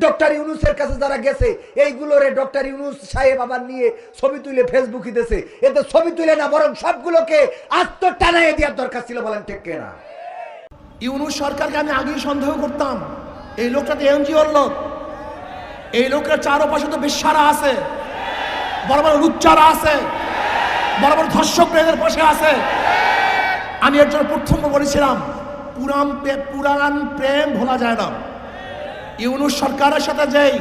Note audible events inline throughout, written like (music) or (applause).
Doctor ইউনুসের কাছে যারা গেছে এইগুলোরে ডক্টর ইউনুস সাহেব আবার নিয়ে ছবি তুলে ফেসবুকে দিতেছে এতে ছবি তুলে না, বরং সবগুলোকে আত্মটানায় দেওয়ার দরকার ছিল বলেন ঠিক কিনা? ইউনুস সরকারকে আমি আগেই সন্দেহ করতাম, এই লোকটা তো এনজিওর লোক। এই লোকের চারপাশে তো বিশ্বারা আছে, বড় বড় লুচ্চারা আছে, বড় বড় ধর্ষক এদের পাশে আছে। আমি এর জন্য প্রথম বলেছিলাম পুরান প্রে- পুরান প্রেম ভোলা যায় না। ইউনুস সরকারের সাথে যেই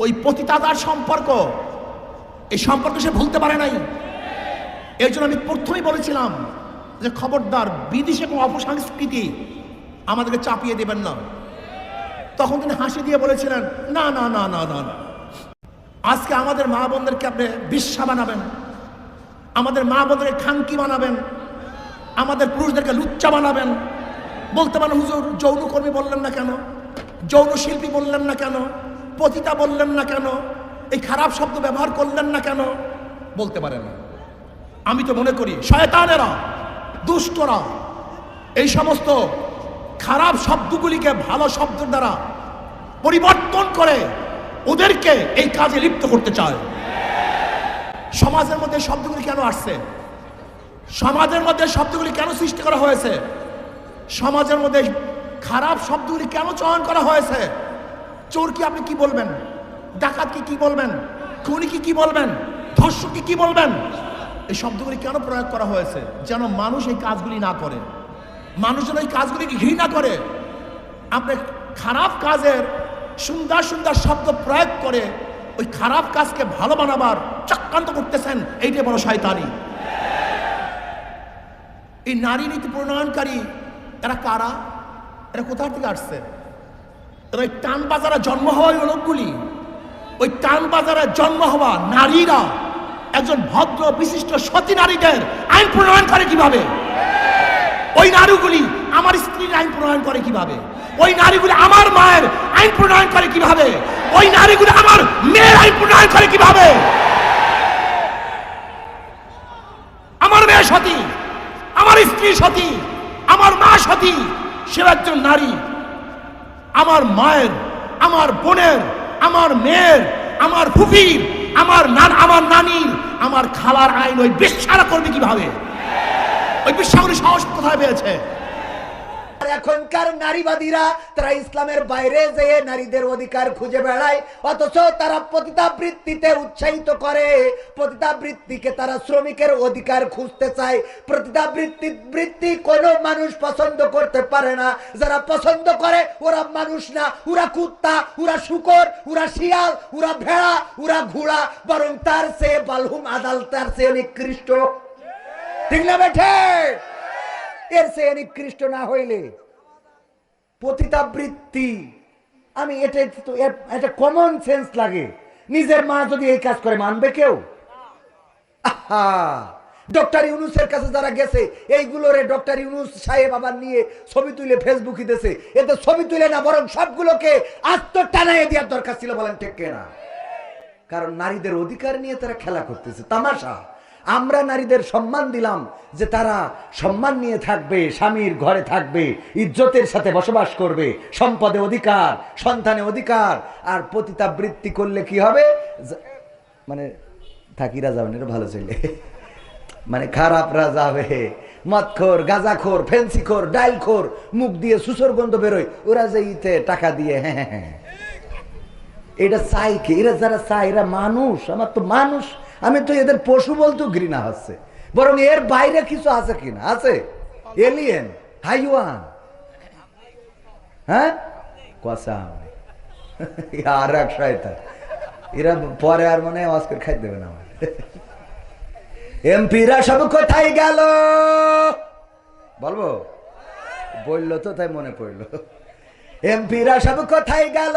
ওই পতিতাদার সম্পর্ক, এই সম্পর্ক সে ভুলতে পারে নাই। এর জন্য আমি প্রথমেই বলেছিলাম যে খবরদার বিদেশে কোনো অপসংস্কৃতি আমাদেরকে চাপিয়ে দেবেন না। তখন তিনি হাসি দিয়ে বলেছিলেন, না না না না না না। আজকে আমাদের মা বোনদেরকে আপনি বিশ্বা বানাবেন। আমাদের মা বোনদেরকে খানকি বানাবেন। আমাদের পুরুষদেরকে লুচ্চা বানাবেন। বলতে পারেন হুজুর, যৌনকর্মী বললেন না কেন? যৌন শিল্পী বললেন না কেন? পতিতা বললেন না কেন? এই খারাপ শব্দ ব্যবহার করলেন না কেন? বলতে পারেন আমি তো মনে করি, শয়তানেরা, দুষ্টরা, এই সমস্ত খারাপ শব্দগুলিকে ভালো শব্দ দ্বারা পরিবর্তন করে ওদেরকে এই কাজে লিপ্ত করতে চায়। সমাজের মধ্যে শব্দগুলি কেন আসছে? সমাজের মধ্যে শব্দগুলি কেন সৃষ্টি করা হয়েছে? সমাজের মধ্যে খারাপ শব্দগুলি কেন চয়ন করা হয়েছে? চোর কি আপনি কি বলবেন? ডাকাত কি কি বলবেন? খুনি কি কি বলবেন? ধর্ষক কি কি বলবেন? এই শব্দগুলি কেন প্রয়োগ করা হয়েছে? যেন মানুষ এই কাজগুলি না করে। মানুষ যেন এই কাজগুলিকে ঘৃণা করে। আপনি খারাপ কাজের সুন্দর সুন্দর শব্দ প্রয়োগ করে ওই খারাপ কাজকে ভালো বানাবার চক্রান্ত করতেছেন, এইটাই বড় শয়তানি। এই নারী নীতি প্রণয়নকারী এরা কারা? এরা কোথা থেকে আসছে? এরা ওই টান বাজারে জন্ম হওয়া ওই লোকগুলি। ওই টান বাজারে জন্ম হওয়া নারীরা একজন ভদ্র, বিশিষ্ট, সতী নারীদের আইন প্রণয়ন করে কীভাবে? ওই নারীগুলি আমার স্ত্রীর আইন প্রণয়ন করে কীভাবে? ওই নারীগুলি আমার মায়ের আইন প্রণয়ন করে কীভাবে? ওই নারীগুলি আমার মেয়ের আইন প্রণয়ন করে কীভাবে? আমার মেয়ে সতী, আমার স্ত্রী সতী সতী, সে একজন নারী। আমার মায়ের, আমার বোনের, আমার মেয়ের, আমার ফুফির, আমার নান আমার নানির, আমার খালার আইন ওই বিশ্বাস করবে কীভাবে? ওই বিশ্বাস সাহস কোথায় পেয়েছে? এখনকার নারীবাদীরা, তারা ইসলামের বাইরে যেয়ে নারীদের অধিকার খুঁজে বেড়ায়, অথচ তারা পতিতাবৃত্তিতে উৎসাহিত করে। পতিতাবৃত্তিকে তারা শ্রমিকের অধিকার খুঁজতে চায়। পতিতাবৃত্তি বৃত্তি কোনো মানুষ পছন্দ করতে পারে না। যারা পছন্দ করে, ওরা মানুষ না। ওরা কুত্তা, ওরা শুকর, ওরা শিয়াল, ওরা ভেড়া, ওরা ঘোড়া, বরং তার চেয়ে বালহুম আদাল, তার চেয়ে নিকৃষ্ট। ঠিক না বেঠে? এর চেয়ে নিকৃষ্ট না হইলে পতিতাবৃত্তি, আমি এটা একটা কমন সেন্স লাগে। নিজের মা যদি এই কাজ করে, মানবে কেউ? ডক্টর ইউনুসের কাছে যারা গেছে এইগুলোরে ডক্টর ইউনুস সাহেব আবার নিয়ে ছবি তুলে ফেসবুকে দিতেছে। এতে ছবি তুলে না, বরং সবগুলোকে আত্মটানায় দেওয়ার দরকার ছিল বলেন ঠিক কিনা? কারণ নারীদের অধিকার নিয়ে তারা খেলা করতেছে, তামাশা। আমরা নারীদের সম্মান দিলাম যে তারা সম্মান নিয়ে থাকবে, স্বামীর ঘরে থাকবে, ইজ্জতের সাথে বসবাস করবে, সম্পদে অধিকার, সন্তানে অধিকার, আর পতিতাবৃত্তি করলে কি হবে? মানে থাকিরা যাবেন এটা ভালো ছেলে। মানে খারাপরা যাবে মদখোর, গাঁজাখোর, ফেন্সিখোর, ডাইলখোর, মুখ দিয়ে সুসর গন্ধ বেরোয়, ওরা যে ইতে টাকা দিয়ে হ্যাঁ হ্যাঁ হ্যাঁ। এটা চাই কি? এরা যারা চায়, এরা মানুষ। আমার তো মানুষ আমি তো এদের পশু বলতেও ঘৃণা হচ্ছে। বরং এর বাইরে কিছু আছে কিনা? আছে? এলিয়েন হাইওয়ান? হ্যাঁ? কষা (laughs) আর এক শয়তান। এরা পরে আর মনে হয় আওয়াজ করে খাই দেবে না আমার (laughs) এমপিরা সব কোথায় গেল? বলব? বলল তো, তাই মনে পড়ল। (laughs) এমপিরা সব কোথায় গেল?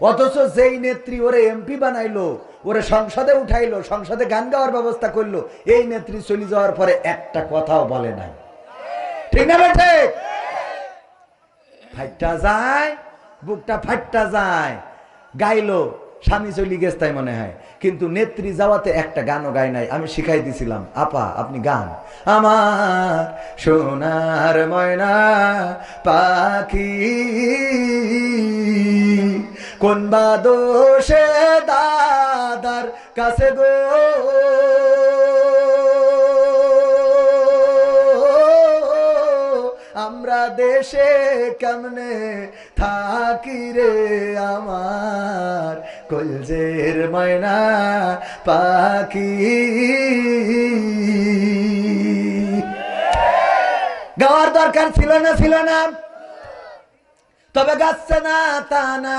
অথচ যেই নেত্রী ওরে এমপি বানাইলো, ওরে সংসদে উঠাইলো, সংসদে গান গাওয়ার ব্যবস্থা করল, এই নেত্রী চলে যাওয়ার পরে একটা কথাও বলে নাই। ঠিক না বেঠে? ফাইটটা যায়, বুকটা ফাইটটা যায়, গাইলো, স্বামী চলি গেছে তাই মনে হয়। কিন্তু নেত্রী যাওয়াতে একটা গানও গায় নাই, আমি শিখাই দিছিলাম, আপা, আপনি গান। আমার সোনার ময়না পাখি কোন বা দোষে দাদার কাছে গো? আমরা দেশে কেমনে থাকি রে আমার? কলজের ময়না পাখি। গাওয়ার দরকার ছিল না ছিল না। তবে গাচ্ছে না তা না।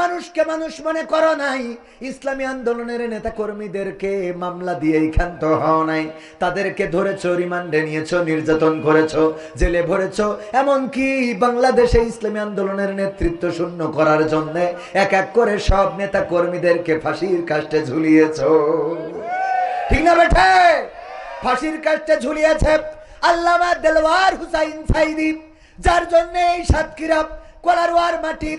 মানুষকে মানুষ মনে করো নাই। ইসলামী আন্দোলনের নেতা কর্মীদেরকে মামলা দিয়েই ক্ষান্ত হও নাই। তাদেরকে ধরেছো, রিমান্ডে নিয়েছো, নির্যাতন করেছ, জেলে ভরেছো। এমনকি বাংলাদেশে ইসলামী আন্দোলনের নেতৃত্ব শূন্য করার জন্য এক এক করে সব নেতা কর্মীদেরকে ফাঁসির কাষ্টে ঝুলিয়েছ। ঠিক না বেঠে? ফাঁসির কাষ্টে ঝুলিয়েছে আল্লামা দেলওয়ার হুসাইন যার জন্য এই সাতক্ষীরা কোলারওয়ার মাটির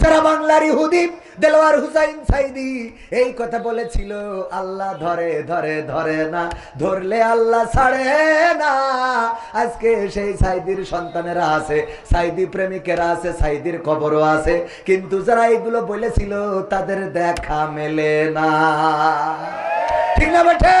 যারা বাংলার ইহুদি, দেলোয়ার হুসাইন সাইদি, এই কথা বলেছিল, আল্লাহ ধরে ধরে ধরে না, ধরলে আল্লাহ ছাড়ে না। আজকে সেই সাইদির সন্তানেরা আছে, সাইদি প্রেমিকেরা আছে, সাইদির কবরও আছে, কিন্তু যারা এগুলো বলেছিল, তাদের দেখা মেলে না। ঠিক না বেঠে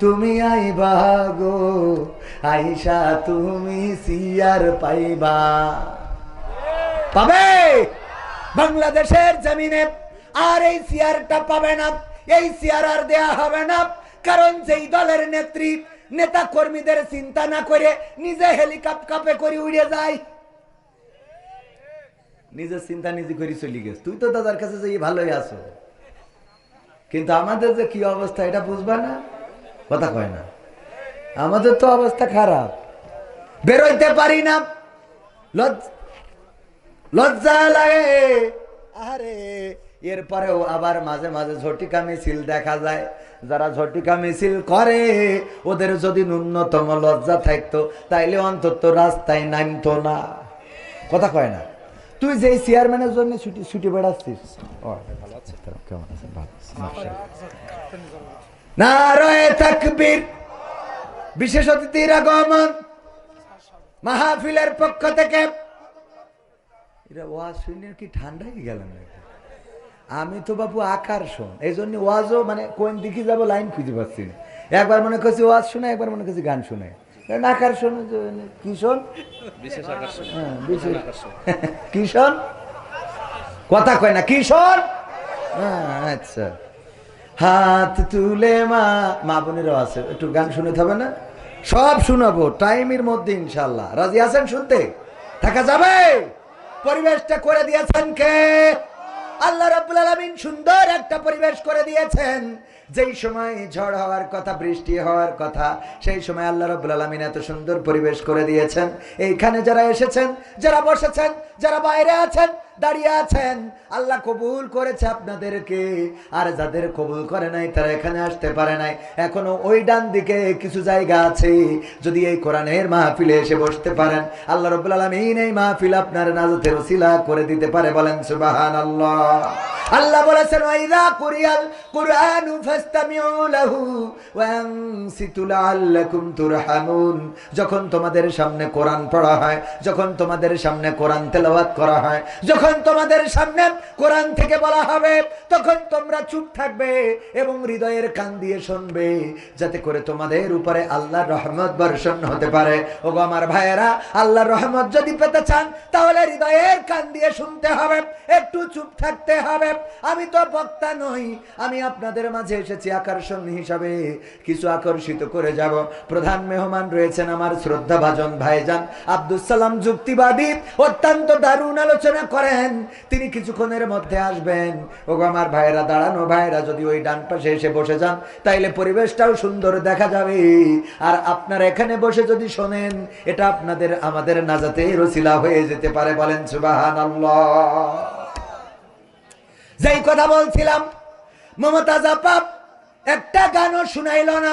তুমি আইবা গো আইসা তুমি সিয়ার পাইবা। পাবে? বাংলাদেশের জমিনে আর এই সিয়ারটা পাবে না, এই সিয়ার আর দেয়া হবে না, কারণ যেই দলের নেত্রী নেতা কর্মীদের চিন্তা না করে নিজে হেলিকপ্টারে করে উড়ে যায়। নিজের চিন্তা নিজে করে চলে গেছে। তুই তো দাদার কাছে যে ভালোই আছো। কিন্তু আমাদের যে কি অবস্থা, এটা বুঝবা না? কথা কয় না। আমাদের তো অবস্থা খারাপ। বেরোইতে পারি না। লজ্জ- লাগে। আরে এরপরেও আবার মাঝে মাঝে ঝটিকা মিছিল দেখা যায়। যারা ঝটিকা মিছিল করে, ওদের যদি ন্যূনতম লজ্জা থাকতো, তাইলে অন্তত রাস্তায় নামতো না। কথা কয় না। তুই যে চেয়ারম্যানের জন্য ছুটি ছুটি বেড়াচ্ছিস। কেমন? নারায় তাকবীর। বিশেষ অতিথির আগমন মাহফিলের পক্ষ থেকে। এরা ওয়াজ শুনে কি ঠান্ডাই গেলাম নাকি? আমি তো বাবু আকার শোন এই জন্য ওয়াজও মানে কোন দিকে যাব লাইন খুঁজে পাচ্ছি না। একবার মনে করছি ওয়াজ শুনে একবার মনে করছি গান শুনে কারণ আকার শোন কি শোন হ্যাঁ, বিশেষ- কি শোন কথা কয় না কিশোর? হ্যাঁ, আচ্ছা। হাত তুলে মা মা বোনেরও আছে, একটু গান শুনতে হবে না? সব শোনাবো, টাইমের মধ্যে ইনশাল্লাহ রাজি আছেন শুনতে? থাকা যাবে? পরিবেশটা করে দিয়েছেন কে? আল্লাহ রাব্বুল আলামিন সুন্দর একটা পরিবেশ করে দিয়েছেন। যেই সময় ঝড় হওয়ার কথা, বৃষ্টি হওয়ার কথা, সেই সময় আল্লাহ রাব্বুল আলামিন এত সুন্দর পরিবেশ করে দিয়েছেন। এইখানে যারা এসেছেন, যারা বসেছেন, যারা বাইরে আছেন দাঁড়িয়ে আছেন। আল্লাহ কবুল করেছে আপনাদেরকে। আর যাদের কবুল করে নাই, তারা এখানে আসতে পারে নাই। এখনও ওই ডান দিকে কিছু জায়গা আছে। যদি এই কোরআনের মাহফিলে এসে বসতে পারেন, আল্লাহ রব্বুল আলমিন এই মাহফিল আপনার নাজতের ওসিলা করে দিতে পারে বলেন সুবাহান আল্লাহ আল্লাহ বলেছেন, ওয়াইদা কুরিয়াল কুরআনু ফাসতামিউ লাহু ওয়ানসিতু লাআল্লাকুম তুরহামুন। যখন তোমাদের সামনে কোরআন পড়া হয়, যখন তোমাদের সামনে কোরআন তেলাওয়াত করা হয়, যখন তোমাদের সামনে কোরআন থেকে বলা হবে, তখন তোমরা চুপ থাকবে এবং হৃদয়ের কান দিয়ে শুনবে, যাতে করে তোমাদের উপরে আল্লাহর রহমত বর্ষণ হতে পারে। ওগো আমার ভাইয়েরা, আল্লাহর রহমত যদি পেতে চান, তাহলে হৃদয়ের কান দিয়ে শুনতে হবে, একটু চুপ থাকতে হবে। আমি তো বক্তা নই, আমি আপনাদের মাঝে এসেছি আকর্ষণ হিসাবে, কিছু আকর্ষিত করে যাব। প্রধান মেহমান রয়েছেন আমার শ্রদ্ধা ভাজন ভাইজান আব্দুল সালাম, যুক্তিবাদী, অত্যন্ত দারুণ আলোচনা করেন। তিনি কিছুক্ষণের মধ্যে আসবেন। ওগো আমার ভাইয়েরা, দাঁড়ানো ভাইয়েরা, যদি ওই ডান পাশে এসে বসে যান, তাইলে পরিবেশটাও সুন্দর দেখা যাবে। আর আপনারা এখানে বসে যদি শোনেন, এটা আপনাদের আমাদের নাজাতে রসিলা হয়ে যেতে পারে বলেন সুবাহান যেই কথা বলছিলাম, মমতাজ আপাপ একটা গানও শুনাইল না।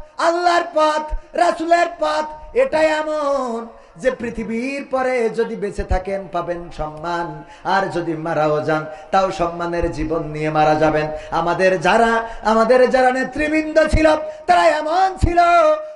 আল্লাহর পথ, রাসুলের পথ, এটাই এমন যে পৃথিবীর পরে যদি বেঁচে থাকেন, পাবেন সম্মান। আর যদি মারাও যান, তাও সম্মানের জীবন নিয়ে মারা যাবেন। আমাদের যারা আমাদের যারা নেতৃবৃন্দ ছিল তারা এমন ছিল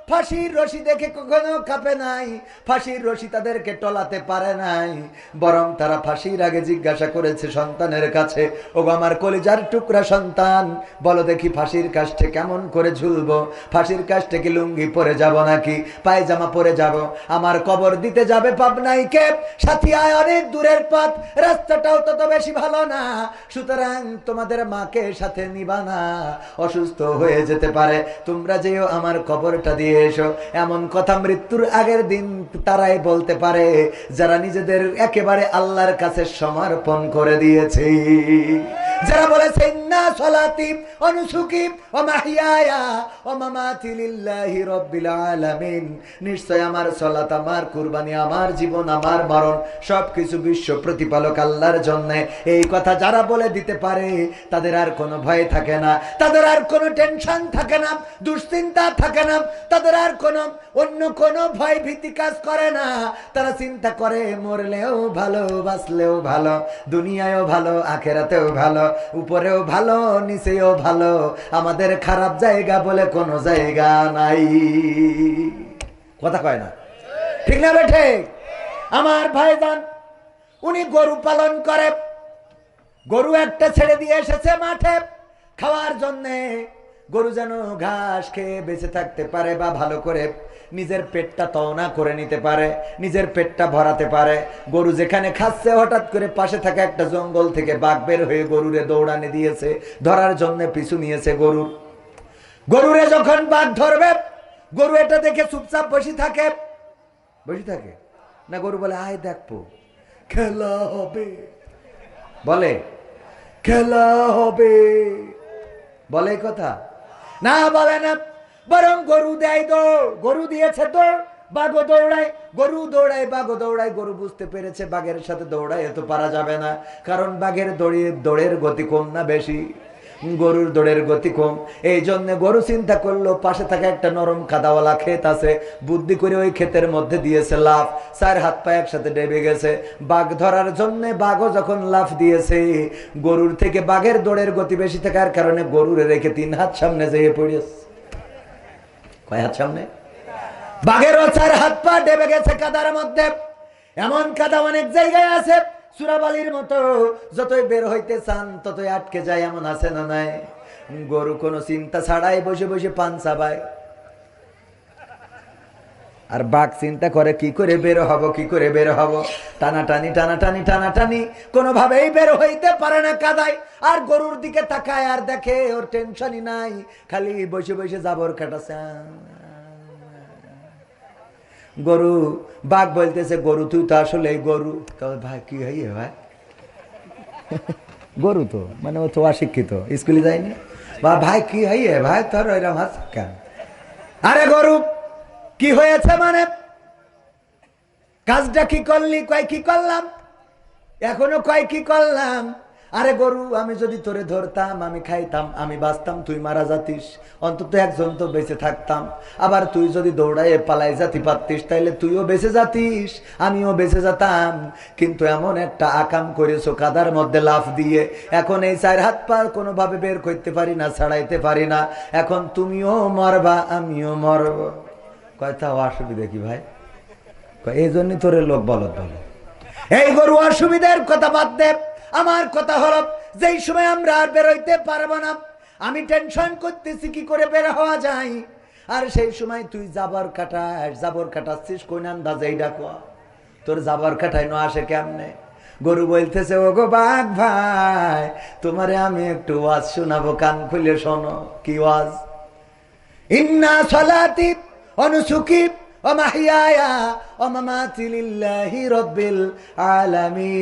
ফাঁসির রশি দেখে কখনো কাঁপে নাই। ফাঁসির রশি তাদেরকে টলাতে পারে নাই। বরং তারা ফাঁসির আগে জিজ্ঞাসা করেছে সন্তানের কাছে ও আমার কলিজার টুকরা সন্তান, বলো দেখি ফাঁসির কাষ্টে কেমন করে ঝুলবো? ফাঁসির কাষ্টে কি লুঙ্গি পরে যাব নাকি? পায়জামা পরে যাব? আমার কবর দিতে যাবে পাবনাই কে সাথী আয় অনেক দূরের পথ, রাস্তাটাও তত বেশি ভালো না। সুতরাং তোমাদের মাকে সাথে নিবা না। অসুস্থ হয়ে যেতে পারে। তোমরা যেও আমার কবরটা দিয়ে এসো। এমন কথা মৃত্যুর আগের দিন তারাই বলতে পারে, যারা নিজেদের একেবারে আল্লাহর কাছে সমর্পণ করে দিয়েছে। যারা বলেছে না সলাতি অনুসুকি ও মাহিয়ায়া ও রাব্বিল আলামিন। নিশ্চয় আমার সলাত, আমার কুরবানি, আমার জীবন, আমার মরণ বিশ্ব প্রতিপালক আল্লাহর জন্য। এই কথা যারা বলে দিতে পারে, তাদের আর কোনো ভয় থাকে না, তাদের আর কোনো টেনশন থাকে না, দুশ্চিন্তা থাকে না, তাদের আর কোনো, অন্য কোনো ভয় ভীতি কাজ করে না। তারা চিন্তা করে, মরলেও ভালো, বাঁচলেও ভালো, দুনিয়ায়ও ভালো, আখেরাতেও ভালো। উপরেও ভালো, নিচেও ভালো। আমাদের খারাপ জায়গা বলে কোনো জায়গা নাই। কথা কয় না? ঠিক না বেঠে আমার ভাইজান, উনি গরু পালন করে। গরু একটা ছেড়ে দিয়ে এসেছে মাঠে। খাওয়ার জন্যে গরু যেন ঘাস খেয়ে বেঁচে থাকতে পারে বা ভালো করে নিজের পেটটা তওনা করে নিতে পারে, নিজের পেটটা ভরাতে পারে। গরু যেখানে খাচ্ছে, হঠাৎ করে পাশে থাকা একটা জঙ্গল থেকে বাঘ বের হয়ে গরুরে দৌড়ানে দিয়েছে, ধরার জন্য পিছু নিয়েছে গরুর। গরুরে যখন বাঘ ধরবে, গরু এটা দেখে চুপচাপ বসে থাকে। বসে থাকে? না গরু বলে, আয় দেখব খেলা হবে। বলে, খেলা হবে। বলে কথা। না, বলে না। বরং গরু দেয় দৌড়। গরু দিয়েছে দৌড়, বাঘও দৌড়ায়। গরু দৌড়ায়, বাঘও দৌড়ায়। গরু বুঝতে পেরেছে বাঘের সাথে দৌড়ায় এত পারা যাবে না। কারণ বাঘের দড়ি, দৌড়ের গতি কম না বেশি। গরুর দৌড়ের গতি কম। এই জন্য গরু চিন্তা করল, পাশে থাকা একটা নরম কাদাওয়ালা ক্ষেত আছে। বুদ্ধি করে ওই ক্ষেতের মধ্যে দিয়েছে লাফ। চার হাত পা একসাথে ডেবে গেছে। বাঘ ধরার জন্য বাঘও যখন লাফ দিয়েছে, গরুর থেকে বাঘের দৌড়ের গতি বেশি থাকার কারণে গরুরে রেখে তিন হাত সামনে যেয়ে পড়েছে। কয় হাত সামনে? বাঘেরও চার হাত পা ডেবে গেছে কাদার মধ্যে। এমন কাদা অনেক জায়গায় আছে, সুরাবালির মতো। যতই বের হইতে চান, ততই আটকে যায়, এমন আছে না নাই? গরু কোনো চিন্তা ছাড়াই বসে বসে পান চাবায়। আর বাঘ চিন্তা করে, কি করে বের হব, কি করে বের হব? টানাটানি টানাটানি টানাটানি, কোনোভাবেই বের হইতে পারে না কাদায়। আর গরুর দিকে তাকায়, আর দেখে ওর টেনশনই নাই। খালি বসে বসে যাবর কাটাছে। গরু, বাঘ বলতেছে, গরু, তুই তো আসলে গরু। ভাই, কি হইয়ে, ভাই? (laughs) গরু তো মানে ও তো অশিক্ষিত, স্কুলে যায়নি। বা, ভাই, কি হইয়ে, ভাই, তোর ওইরকম হাস কেন? আরে গরু কি হয়েছে মানে? কাজটা কি করলি, কয় কি করলাম? এখনও কয় কি করলাম? আরে গরু, আমি যদি তোরে ধরতাম, আমি খাইতাম, আমি বাঁচতাম, তুই মারা যাতিস। অন্তত একজন তো বেঁচে থাকতাম। আবার তুই যদি দৌড়াইয়ে পালাই যাতি পারতিস, তাইলে তুইও বেঁচে যাতিস, আমিও বেঁচে যেতাম। কিন্তু এমন একটা আকাম করেছ কাদার মধ্যে লাফ দিয়ে। এখন এই চার হাত পার কোনোভাবে বের করতে পারি না, ছাড়াইতে পারি না। এখন তুমিও মরবা, আমিও মরব। কয়টা অসুবিধা কি ভাই? এই জন্যই তোরে লোক বলত বলে। এই গরু অসুবিধার কথা বাদ দে। আমার কথা হলো, যেই সময় আমরা আর বেরোইতে পারব না, আমি টেনশন করতেছি, কি করে বের হওয়া যায়? আর সেই সময় তুই জাবর কাটাস, জাবর কাটাচ্ছিস কোন আন্দাজে এই ডাকো তোর জাবর কাটাই না আসে কেমনে? গরু বলতেছে ও গো বাঘ ভাই, তোমারে আমি একটু ওয়াজ শোনাবো, কান খুলে শোনো, কি ওয়াজ? ইন্না সলাতি অনুসুকি অমাহিয়ায়া অমামাতি লিল্লাহি রব্বিল আলামিন।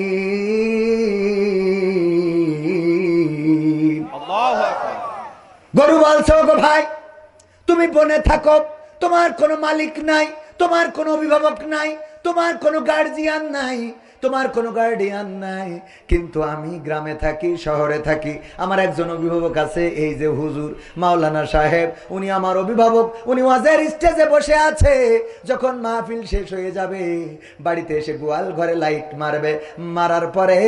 গরু বলছো গো ভাই তুমি বনে থাকো তোমার কোনো মালিক নাই তোমার কোনো অভিভাবক নাই তোমার কোনো গার্জিয়ান নাই তোমার কোনো গার্ডিয়ান নাই। কিন্তু আমি গ্রামে থাকি, শহরে থাকি। আমার একজন অভিভাবক আছে, এই যে হুজুর মাওলানা সাহেব, উনি আমার অভিভাবক, উনি ওয়াজের স্টেজে বসে আছে। যখন মাহফিল শেষ হয়ে যাবে, বাড়িতে এসে গোয়াল ঘরে লাইট মারবে। মারার পরে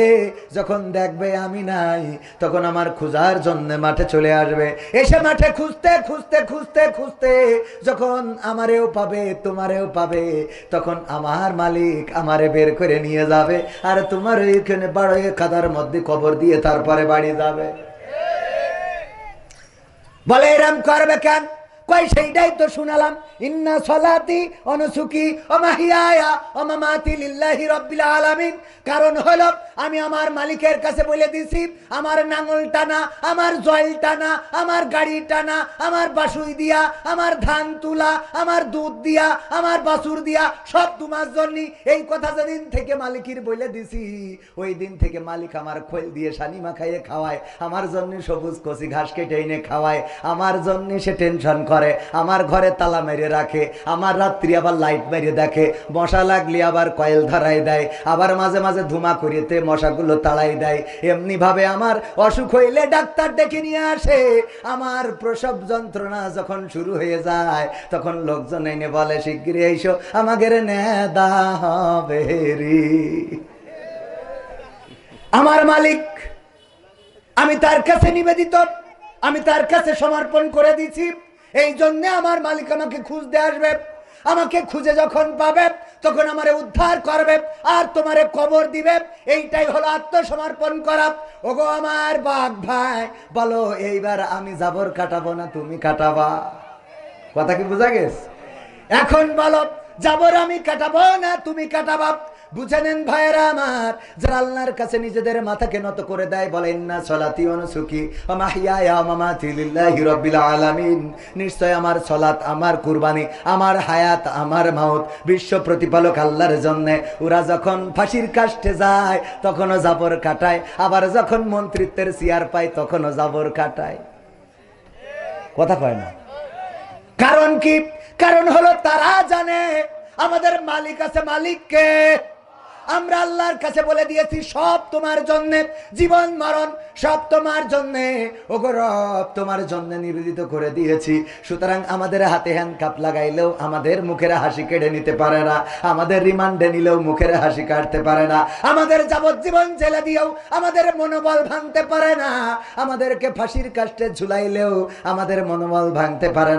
যখন দেখবে আমি নাই, তখন আমার খোঁজার জন্য মাঠে চলে আসবে। এসে মাঠে খুঁজতে খুঁজতে খুঁজতে খুঁজতে যখন আমারেও পাবে, তোমারেও পাবে, তখন আমার মালিক আমারে বের করে নিয়ে যাবে। আর তোমার এখানে বাড়ে খাদার মধ্যে কবর দিয়ে তারপরে বাড়ি যাবে। বলে এরম করবে কেন? কই সেইটাই তো শুনালাম। ইন্না সলাতি অনুসুকি, অমাহিয়ায়া, অমামাতি লিল্লাহি রব্বিল আলামিন। কারণ হলো, আমি আমার মালিকের কাছে বলে দিছি, আমার নাঙল টানা, আমার জল টানা, আমার গাড়ি টানা, আমার বাসুই দিয়া, আমার ধান তুলা, আমার দুধ দিয়া, আমার বাসুর দিয়া, সব তোমার জন্য এই কথা যেদিন থেকে মালিকের বলে দিছি, ওই দিন থেকে মালিক আমার খোল দিয়ে সানি মাখাইয়ে খাওয়ায়। আমার জন্য সবুজ কচি ঘাস কেটে এনে খাওয়ায়। আমার জন্য সে টেনশন করে। আমার ঘরে তালা মেরে রাখে, আমার রাত্রি আবার লাইট মেরে দেখে, মশা লাগলে আবার কয়েল ধরাই দেয়, আবার মাঝে মাঝে ধুমা করিতে মশাগুলো তাড়াই দেয়। এমনি ভাবে আমার অসুখ হইলে ডাক্তার ডেকে নিয়ে আসে। আমার প্রসব যন্ত্রণা যখন শুরু হয়ে যায়, তখন লোকজন এনে বলে শিগগিরি এইসো হবে আমার মালিক, আমি তার কাছে নিবেদিত, আমি তার কাছে সমর্পণ করে দিছি এই জন্য আমার মালিক আমাকে খুঁজতে আসবে। আমাকে খুঁজে যখন পাবে, তখন আমারে উদ্ধার করবে আর তোমারে কবর দিবে। এইটাই হলো আত্মসমর্পণ করা। ওগো আমার বাঘ ভাই, বলো, এইবার আমি জাবর কাটাবো না তুমি কাটাবা? কথা কি বোঝা গেছে? এখন বলো যাবর আমি কাটাবো না তুমি কাটাবা? বুঝে নেন ভাইয়েরা আমার, যারা আল্লাহর কাছে নিজেদের মাথাকে নত করে দেয়, বলেন না, সলাতি অনুসুখী আলামিন। নিশ্চয় আমার সলাত আমার কুরবানি, আমার হায়াত, আমার মাউত, বিশ্ব প্রতিপালক আল্লাহর জন্য। ওরা যখন ফাঁসির কাষ্টে যায়, তখনও জাবর কাটায়। আবার যখন মন্ত্রিত্বের চেয়ার পায়, তখনও জাবর কাটায়। কথা কয় না। কারণ কি? কারণ হলো তারা জানে, আমাদের মালিক আছে মালিককে। আমরা আল্লাহর কাছে বলে দিয়েছি, সব তোমার জন্য, জীবন, মরণ, সব তোমার জন্য। ওগো রব, তোমার জন্য নিবেদিত করে দিয়েছি। সুতরাং আমাদের হাতে হ্যান্ড কাপ লাগাইলেও আমাদের মুখের হাসি কেড়ে নিতে পারে না। আমাদের রিমান্ডে নিলেও মুখের হাসি কাটতে পারে না। আমাদের যাবজ্জীবন জেলে দিয়েও আমাদের মনোবল ভাঙতে পারে না। আমাদেরকে ফাঁসির কাষ্টে ঝুলাইলেও আমাদের মনোবল ভাঙতে পারে না।